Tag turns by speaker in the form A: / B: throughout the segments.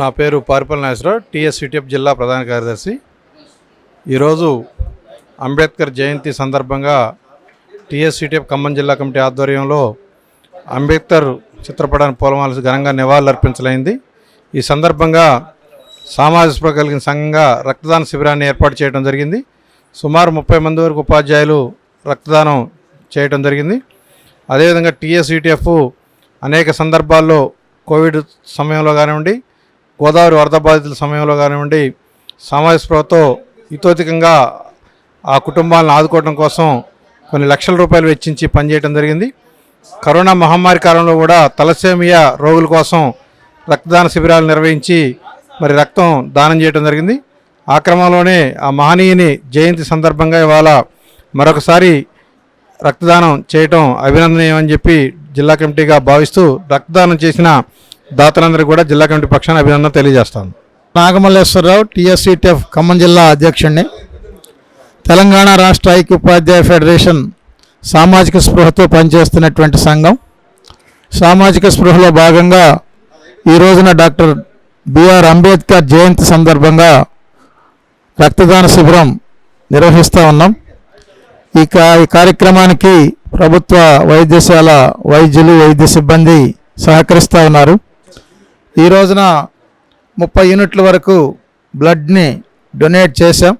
A: నా పేరు పారిపల్లి నాగేశ్వరరావు టీఎస్సిటిఎఫ్ జిల్లా ప్రధాన కార్యదర్శి. ఈరోజు అంబేద్కర్ జయంతి సందర్భంగా టీఎస్సిటిఎఫ్ ఖమ్మం జిల్లా కమిటీ ఆధ్వర్యంలో అంబేద్కర్ చిత్రపటాన్ని పూలమాలసి ఘనంగా నివాళులర్పించలైంది. ఈ సందర్భంగా సామాజిక కలిగిన సంఘంగా రక్తదాన శిబిరాన్ని ఏర్పాటు చేయడం జరిగింది. సుమారు ముప్పై మంది వరకు ఉపాధ్యాయులు రక్తదానం చేయడం జరిగింది. అదేవిధంగా టీఎస్ఈటిఎఫ్ అనేక సందర్భాల్లో కోవిడ్ సమయంలో కానివ్వండి గోదావరి వరద బాధితుల సమయంలో కానివ్వండి సామాజిక స్పృహతో ఇతోధికంగా ఆ కుటుంబాలను ఆదుకోవడం కోసం కొన్ని లక్షల రూపాయలు వెచ్చించి పనిచేయడం జరిగింది. కరోనా మహమ్మారి కాలంలో కూడా తలసేమియా రోగుల కోసం రక్తదాన శిబిరాలు నిర్వహించి మరి రక్తం దానం చేయడం జరిగింది. ఆ క్రమంలోనే ఆ మహనీయుని జయంతి సందర్భంగా ఇవాళ మరొకసారి రక్తదానం చేయటం అభినందనీయం అని చెప్పి జిల్లా కమిటీగా భావిస్తూ రక్తదానం చేసిన దాతలందరికీ కూడా జిల్లా కమిటీ పక్షాన అభినందన తెలియజేస్తాను.
B: నాగమల్లేశ్వరరావు టీఎస్సీటీఎఫ్ ఖమ్మం జిల్లా అధ్యక్షుడిని తెలంగాణ రాష్ట్ర ఐక్య ఉపాధ్యాయ ఫెడరేషన్ సామాజిక స్పృహతో పనిచేస్తున్నటువంటి సంఘం. సామాజిక స్పృహలో భాగంగా ఈ రోజున డాక్టర్ బిఆర్ అంబేద్కర్ జయంతి సందర్భంగా రక్తదాన శిబిరం నిర్వహిస్తూ ఉన్నాం. ఈ ఈ కార్యక్రమానికి ప్రభుత్వ వైద్యశాల వైద్యులు వైద్య సిబ్బంది సహకరిస్తూ ఉన్నారు. ఈ రోజున ముప్పై యూనిట్ల వరకు బ్లడ్ని డొనేట్ చేశాం.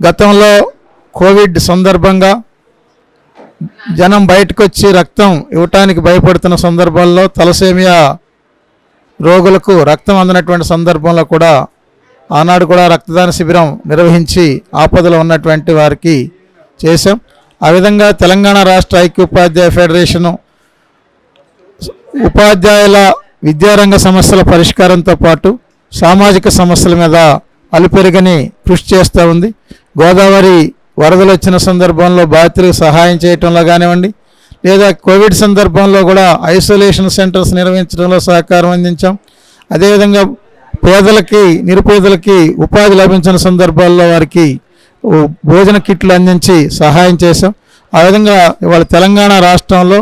B: గతంలో కోవిడ్ సందర్భంగా జనం బయటకు వచ్చి రక్తం ఇవ్వటానికి భయపడుతున్న సందర్భాల్లో తలసేమియా రోగులకు రక్తం అందినటువంటి సందర్భంలో కూడా ఆనాడు కూడా రక్తదాన శిబిరం నిర్వహించి ఆపదలో ఉన్నటువంటి వారికి చేశాం. ఆ విధంగా తెలంగాణ రాష్ట్ర ఐక్య ఉపాధ్యాయ ఫెడరేషను ఉపాధ్యాయుల విద్యారంగ సమస్యల పరిష్కారంతో పాటు సామాజిక సమస్యల మీద అలుపెరగని కృషి చేస్తూ ఉంది. గోదావరి వరదలు వచ్చిన సందర్భంలో బాధితులకు సహాయం చేయటంలో కానివ్వండి లేదా కోవిడ్ సందర్భంలో కూడా ఐసోలేషన్ సెంటర్స్ నిర్వహించడంలో సహకారం అందించాం. అదేవిధంగా పేదలకి నిరుపేదలకి ఉపాధి లభించిన సందర్భాల్లో వారికి భోజన కిట్లు అందించి సహాయం చేశాం. ఆ విధంగా ఇవాళ తెలంగాణ రాష్ట్రంలో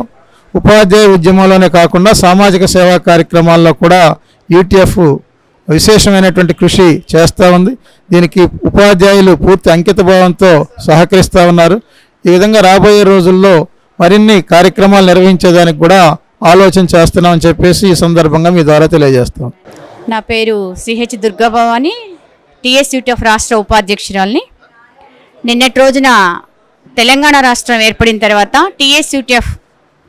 B: ఉపాధ్యాయ ఉద్యమంలోనే కాకుండా సామాజిక సేవా కార్యక్రమాల్లో కూడా యూటీఎఫ్ విశేషమైనటువంటి కృషి చేస్తూ ఉంది. దీనికి ఉపాధ్యాయులు పూర్తి అంకితభావంతో సహకరిస్తూ ఉన్నారు. ఈ విధంగా రాబోయే రోజుల్లో మరిన్ని కార్యక్రమాలు నిర్వహించేదానికి కూడా ఆలోచన చేస్తున్నామని చెప్పేసి ఈ సందర్భంగా మీ ద్వారా తెలియజేస్తాం.
C: నా పేరు సిహెచ్ దుర్గాభవాని టీఎస్యూటీఎఫ్ రాష్ట్ర ఉపాధ్యక్షురాల్ని. నిన్నటి రోజున తెలంగాణ రాష్ట్రం ఏర్పడిన తర్వాత టీఎస్యూటీఎఫ్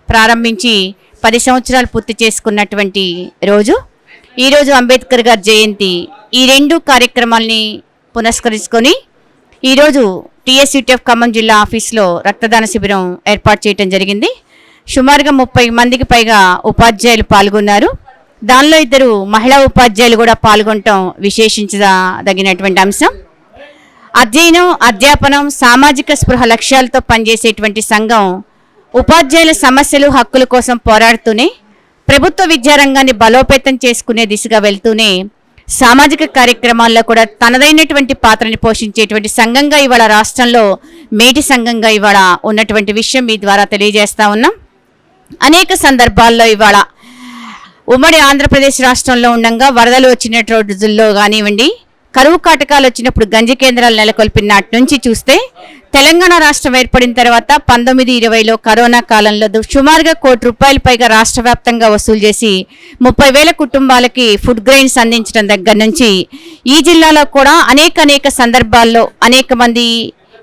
C: ప్రారంభించి పది సంవత్సరాలు పూర్తి చేసుకున్నటువంటి రోజు. ఈరోజు అంబేద్కర్ గారి జయంతి ఈ రెండు కార్యక్రమాల్ని పునస్కరించుకొని ఈరోజు టీఎస్యూటీఎఫ్ ఖమ్మం జిల్లా ఆఫీస్లో రక్తదాన శిబిరం ఏర్పాటు చేయడం జరిగింది. సుమారుగా ముప్పై మందికి పైగా ఉపాధ్యాయులు పాల్గొన్నారు. దానిలో ఇద్దరు మహిళా ఉపాధ్యాయులు కూడా పాల్గొనటం విశేషించదగినటువంటి అంశం. అధ్యయనం అధ్యాపనం సామాజిక స్పృహ లక్ష్యాలతో పనిచేసేటువంటి సంఘం ఉపాధ్యాయుల సమస్యలు హక్కుల కోసం పోరాడుతూనే ప్రభుత్వ విద్యారంగాన్ని బలోపేతం చేసుకునే దిశగా వెళ్తూనే సామాజిక కార్యక్రమాల్లో కూడా తనదైనటువంటి పాత్రని పోషించేటువంటి సంఘంగా ఇవాళ రాష్ట్రంలో మేటి సంఘంగా ఇవాళ ఉన్నటువంటి విషయం మీ ద్వారా తెలియజేస్తా ఉన్నాం. అనేక సందర్భాల్లో ఇవాళ ఉమ్మడి ఆంధ్రప్రదేశ్ రాష్ట్రంలో ఉండగా వరదలు వచ్చిన రోజుల్లో కానివ్వండి కరువు కాటకాలు వచ్చినప్పుడు గంజి కేంద్రాలు నెలకొల్పిన నాటి నుంచి చూస్తే తెలంగాణ రాష్ట్రం ఏర్పడిన తర్వాత పంతొమ్మిది ఇరవైలో కరోనా కాలంలో సుమారుగా కోటి రూపాయల పైగా రాష్ట్ర వ్యాప్తంగా వసూలు చేసి ముప్పై వేల కుటుంబాలకి ఫుడ్ గ్రెయిన్స్ అందించడం దగ్గర నుంచి ఈ జిల్లాలో కూడా అనేక అనేక సందర్భాల్లో అనేక మంది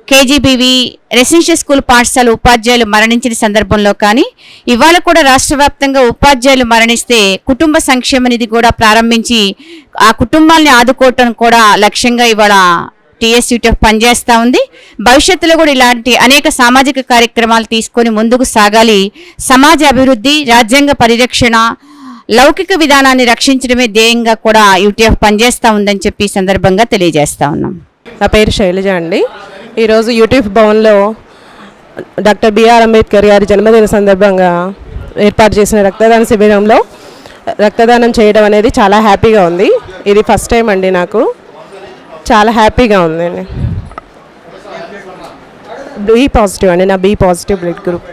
C: కేజీబీవి రెసిడెన్షియల్ స్కూల్ పాఠశాల ఉపాధ్యాయులు మరణించిన సందర్భంలో కానీ ఇవాళ కూడా రాష్ట్ర వ్యాప్తంగా ఉపాధ్యాయులు మరణిస్తే కుటుంబ సంక్షేమ నిధి కూడా ప్రారంభించి ఆ కుటుంబాల్ని ఆదుకోవటం కూడా లక్ష్యంగా ఇవాళ టీఎస్యూటీఎఫ్ పనిచేస్తూ ఉంది. భవిష్యత్తులో కూడా ఇలాంటి అనేక సామాజిక కార్యక్రమాలు తీసుకొని ముందుకు సాగాలి. సమాజ అభివృద్ధి రాజ్యాంగ పరిరక్షణ లౌకిక విధానాన్ని రక్షించడమే ధ్యేయంగా కూడా యూటీఎఫ్ పనిచేస్తూ ఉందని చెప్పి సందర్భంగా తెలియజేస్తూ ఉన్నాం.
D: నా పేరు శైలజ అండి. ఈరోజు యూట్యూబ్ భవన్లో డాక్టర్ బిఆర్ అంబేద్కర్ గారి జన్మదిన సందర్భంగా ఏర్పాటు చేసిన రక్తదాన శిబిరంలో రక్తదానం చేయడం అనేది చాలా హ్యాపీగా ఉంది. ఇది ఫస్ట్ టైం అండి నాకు. చాలా హ్యాపీగా ఉందండి. బీ పాజిటివ్ అండి నా బీ పాజిటివ్ బ్లడ్ గ్రూప్